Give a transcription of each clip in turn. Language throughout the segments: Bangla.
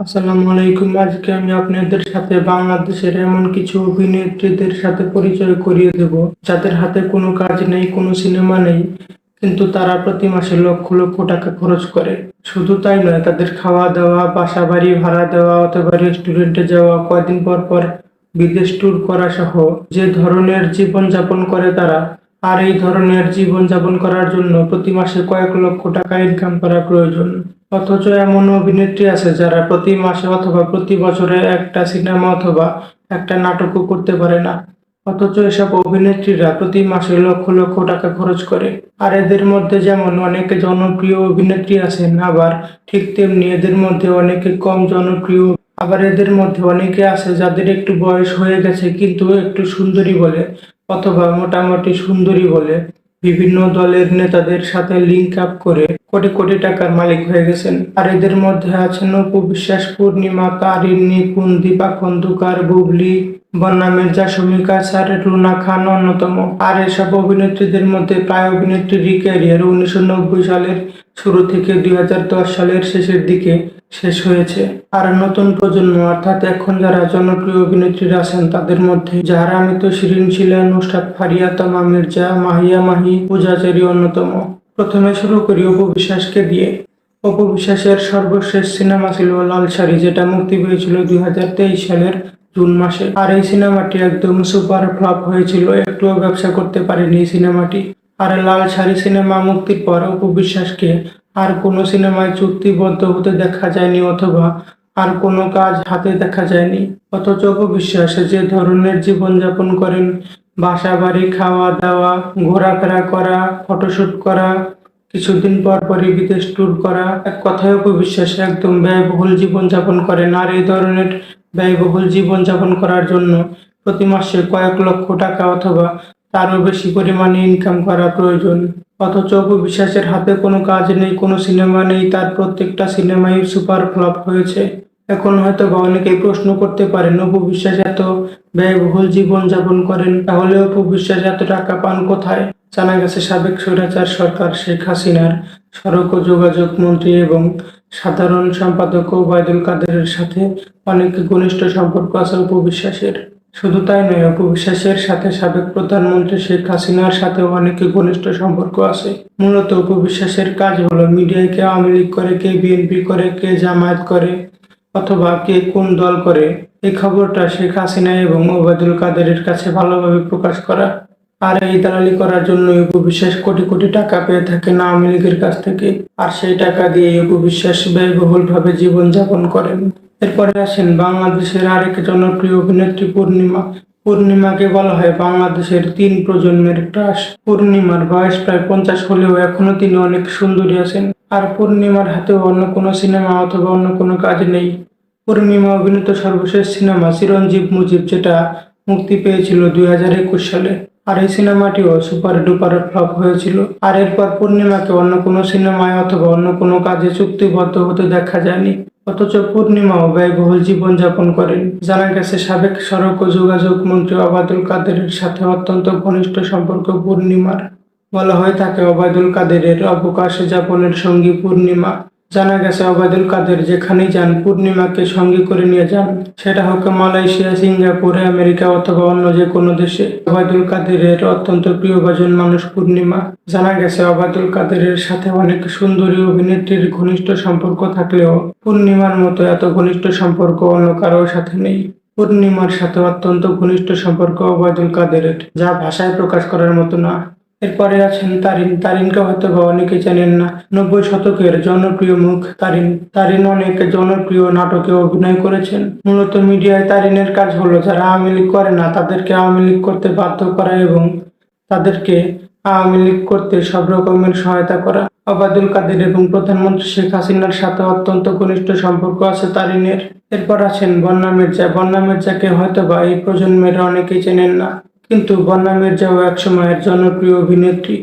আসসালামু আলাইকুম। আজকে আমি আপনাদের সাথে বাংলাদেশের এমন কিছু অভিনেত্রীদের সাথে পরিচয় করিয়ে দেব, যাদের হাতে কোনো কাজ নেই, কোনো সিনেমা নেই, কিন্তু তারা প্রতি মাসে লক্ষ লক্ষ টাকা খরচ করে। শুধু তাই নয়, তাদের খাওয়া দাওয়া, বাসা বাড়ি ভাড়া দেওয়া, অথবা রেস্টুরেন্টে যাওয়া, কয়দিন পর পর বিদেশ ট্যুর করা সহ যে ধরনের জীবন যাপন করে তারা, আর এই ধরনের জীবন যাপন করার জন্য প্রতি মাসে কয়েক লক্ষ টাকা ইনকাম করা প্রয়োজন। অথচ এমন অভিনেত্রী আছে যারা প্রতি মাসে অথবা প্রতি বছরে একটা সিনেমা অথবা একটা নাটকও করতে পারে না। অথচ এসব অভিনেত্রীরা প্রতি মাসে লক্ষ লক্ষ টাকা খরচ করে। আর এদের মধ্যে যেমন অনেকে জনপ্রিয় অভিনেত্রী আছেন, আবার ঠিক তেমনি এদের মধ্যে অনেকে কম জনপ্রিয়। আবার এদের মধ্যে অনেকে আছে যাদের একটু বয়স হয়ে গেছে কিন্তু একটু সুন্দরী বলে অথবা মোটামুটি সুন্দরী বলে বিভিন্ন দলের নেতাদের সাথে লিঙ্ক আপ করে কোটি কোটি টাকার মালিক হয়ে গেছেন। আর এদের মধ্যে আছেন অপু বিশ্বাস, পূর্ণিমা তারিন নিপুণ দীপা খন্দকার, বুবলি, বন্যা মির্জা শমিকা স্যার, রুনা খান অন্যতম। আর এসব অভিনেত্রীদের মধ্যে প্রায় অভিনেত্রীর ক্যারিয়ার উনিশশো নব্বই সালের শুরু থেকে দুই হাজার দশ সালের শেষের দিকে শেষ হয়েছে। আর নতুন প্রজন্ম, অর্থাৎ এখন যারা জনপ্রিয় অভিনেত্রীরা আছেন, তাদের মধ্যে যারা আমিত শিরিন শিলা নুসরাত ফারিয়া, তমা মির্জা, মাহিয়া মাহি, পূজাচারী অন্যতম। প্রথমে শুরু করি অপু বিশ্বাসকে দিয়ে। অপু বিশ্বাসের সর্বশেষ সিনেমা ছিল লাল শাড়ি যেটা মুক্তি পেয়েছিল দুই হাজার তেইশ সালের জুন মাসে। আর এই সিনেমাটি একদম সুপার ফ্লপ হয়েছিল, একটুও ব্যবসা করতে পারেনি এই সিনেমাটি। আর লাল শাড়ি সিনেমা মুক্তির পর অপু বিশ্বাসকে আর কোনো সিনেমায় চুক্তিবদ্ধ হতে দেখা যায়নি অথবা আর কোনো কাজ হাতে দেখা যায়নি। অথচ অপু বিশ্বাস যে ধরনের জীবনযাপন করেন বাসা বাড়ি খাওয়া দাওয়া ঘোরাফেরা করা, ফটোশুট করা, কিছুদিন পর পরই বিদেশ ট্যুর করা, এক কথায় অপবিশ্বাস একদম ব্যয়বহুল জীবনযাপন করেন আর এই ধরনের ব্যয়বহুল জীবনযাপন করার জন্য প্রতি মাসে কয়েক লক্ষ টাকা অথবা তারও বেশি পরিমাণে ইনকাম করা প্রয়োজন। অথচ অপবিশ্বাসের হাতে কোনো কাজ নেই, কোনো সিনেমা নেই, তার প্রত্যেকটা সিনেমাই সুপার ফ্লপ হয়েছে। এখন হয়তো বা অনেকেই প্রশ্ন করতে পারেন অপু এত ব্যয়বহুল জীবন যাপন করেন তাহলে অপু বিশ্বাস এত টাকা পান কোথায়? জানা গেছে, সাবেক স্বৈরাচার সরকার শেখ হাসিনার সড়ক ও যোগাযোগ মন্ত্রী এবং সাধারণ সম্পাদক ওবায়দুল কাদেরের সাথে অনেক ঘনিষ্ঠ সম্পর্ক আছে অপু বিশ্বাসের শুধু তাই নয় অপু বিশ্বাসের সাথে সাবেক প্রধানমন্ত্রী শেখ হাসিনার সাথেও অনেক ঘনিষ্ঠ সম্পর্ক আছে। মূলত অপু বিশ্বাসের কাজ হলো মিডিয়ায় কে আওয়ামী লীগ করে, কে বিএনপি করে, কে জামায়াত করে, অথবা কে কোন দল করে। এই খবরটা শেখ হাসিনা এবং ওবায়দুল কাদেরের কাছে ভালোভাবে প্রকাশ করা আর এই দালালি করার জন্য উপবিশ্বাস কোটি কোটি টাকা পেয়ে থাকেন আওয়ামী লীগের কাছ থেকে। আর সেই টাকা দিয়ে উপবিশ্বাস বিশ্বাস ব্যয়বহুলভাবে জীবনযাপন করেন। এরপরে আসেন বাংলাদেশের আরেক জনপ্রিয় অভিনেত্রী পূর্ণিমা। পূর্ণিমাকে বলা হয় বাংলাদেশের তিন প্রজন্মের ক্রাশ। পূর্ণিমার বয়স প্রায় পঞ্চাশ হলেও এখনও তিনি অনেক সুন্দরী আছেন। আর পূর্ণিমার হাতেও অন্য কোনো সিনেমা অথবা অন্য কোনো কাজ নেই। পূর্ণিমা অভিনীত সর্বশেষ সিনেমা চিরঞ্জীব মুজিব, যেটা মুক্তি পেয়েছিল দুই হাজার একুশ সালে। আর এই সিনেমাটিও সুপার ডুপার ফ্লপ হয়েছিল। আর এরপর পূর্ণিমাকে অন্য কোনো সিনেমায় অথবা অন্য কোনো কাজে চুক্তিবদ্ধ হতে দেখা যায়নি। অথচ পূর্ণিমাও ব্যয়বহুল জীবনযাপন করেন। জানা গেছে, সাবেক সড়ক ও যোগাযোগ মন্ত্রী অবাদুল কাদেরের সাথে অত্যন্ত ঘনিষ্ঠ সম্পর্ক পূর্ণিমার। বলা হয়, তাকে অবায়দুল কাদেরের অবকাশ যাপনের সঙ্গী পূর্ণিমা। জানা গেছে অবায়দুল কাদের যেখানেই যান, পূর্ণিমাকে সঙ্গে করে নিয়ে যান, সেটা হোক মালয়েশিয়া, সিঙ্গাপুরে, আমেরিকা অথবা অন্য যে কোনো দেশে। অবায়দুল কাদেরের অত্যন্ত প্রিয়ভাজন মানুষ পূর্ণিমা। জানা গেছে অবায়দুল কাদেরের সাথে অনেক সুন্দরী অভিনেত্রীর ঘনিষ্ঠ সম্পর্ক থাকলেও পূর্ণিমার মতো এত ঘনিষ্ঠ সম্পর্ক অন্য কারোর সাথে নেই। পূর্ণিমার সাথে অত্যন্ত ঘনিষ্ঠ সম্পর্ক অবায়দুল কাদেরের, যা ভাষায় প্রকাশ করার মতো না। এরপরে আছেন তারিন। তারিনকে হয়তো বা অনেকে চেনেন না। নব্বই শতকের জনপ্রিয় মুখ তারিন। তারিন অনেক জনপ্রিয় নাটকে অভিনয় করেছেন। মূলত মিডিয়ায় তারিনের কাজ হলো যারা আওয়ামী লীগ করে না, তাদেরকে আওয়ামী লীগ করতে বাধ্য করা এবং তাদেরকে আওয়ামী লীগ করতে সব রকমের সহায়তা করা। আবাদুল কাদের এবং প্রধানমন্ত্রী শেখ হাসিনার সাথে অত্যন্ত ঘনিষ্ঠ সম্পর্ক আছে তারিনের। এরপর আছেন বন্যা মির্জা। বন্যা মির্জাকে হয়তো বা এই প্রজন্মের অনেকেই চেনেন না। কিন্তু বন্যা মির্জাও এক সময়ের জনপ্রিয় অভিনেত্রী।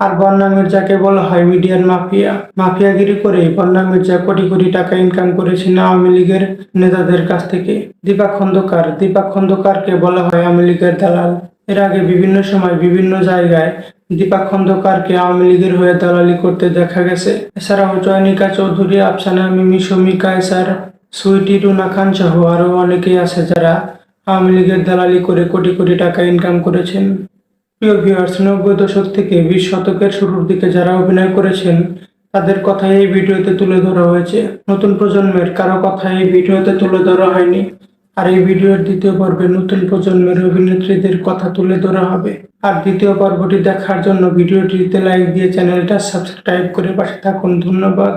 আর বন্যা মির্জাকে বলা হয় মিডিয়ার মাফিয়া। মাফিয়াগিরি করে বন্যা মির্জা কোটি কোটি টাকা ইনকাম করেছেন আওয়ামী লীগের নেতাদের কাছ থেকে। দীপা খন্দকার, দীপা খন্দকারকে বলা হয় আওয়ামী লীগের দালাল। এর আগে বিভিন্ন সময় বিভিন্ন জায়গায় দীপা খন্দকারকে আওয়ামী লীগের হয়ে দালালি করতে দেখা গেছে। এছাড়াও জয়নিকা চৌধুরী, আফসানা মিমি, শমিকা এসার, সুইটি, রুনা খান সহ আরও অনেকেই আছে যারা আওয়ামী লীগের দালালি করে কোটি কোটি টাকা ইনকাম করেছেন। প্রিয় ভিউয়ার্স নব্বই দশক থেকে বিশ শতকের শুরুর দিকে যারা অভিনয় করেছেন, তাদের কথা এই ভিডিওতে তুলে ধরা হয়েছে। নতুন প্রজন্মের কারও কথা এই ভিডিওতে তুলে ধরা হয়নি। আর এই ভিডিওর দ্বিতীয় পর্বে নতুন প্রজন্মের অভিনেত্রীদের কথা তুলে ধরা হবে। আর দ্বিতীয় পর্বটি দেখার জন্য ভিডিওটিতে লাইক দিয়ে চ্যানেলটা সাবস্ক্রাইব করে পাশে থাকুন। ধন্যবাদ।